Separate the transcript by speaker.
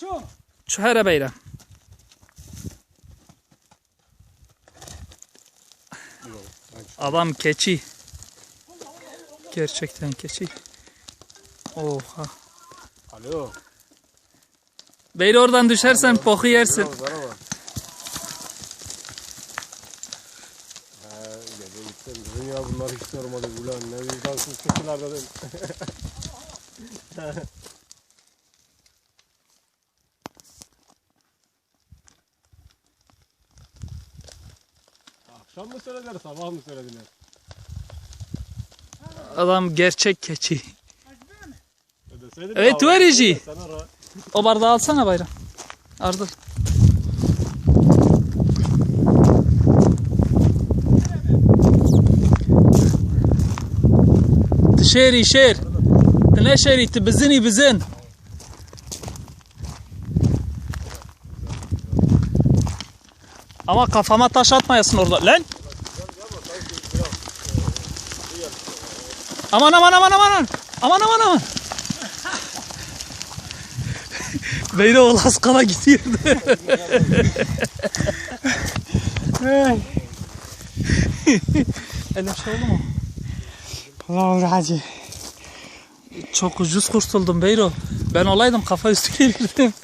Speaker 1: Çok.
Speaker 2: Çuhere beyran. Adam keçi. Gerçekten keçi. Oha.
Speaker 3: Alo.
Speaker 2: Beyli oradan düşersen poku yersin.
Speaker 3: Gittim. Dedim ya bunlar hiç sormadı ulan. Ne vicdansız keçiler dedim. Akşam mı söylediler, sabah mı söylediler?
Speaker 2: Adam gerçek keçi.
Speaker 3: E
Speaker 2: Evet,
Speaker 3: ya,
Speaker 2: Tuverici.
Speaker 3: Sen ara.
Speaker 2: O bardağı alsana bayram. Ardıl. Tişeri şer. Ne şeri tibizini bizin. Ama kafama taş atmayasın orada. Lan. Aman aman aman aman. Aman aman aman. Beyne olas kana gidiyordu. Öyle bir şey oldu mu?
Speaker 1: Ulan hacı.
Speaker 2: Çok ucuz kurtuldum Beyro. Ben olaydım kafa üstü gelirdim.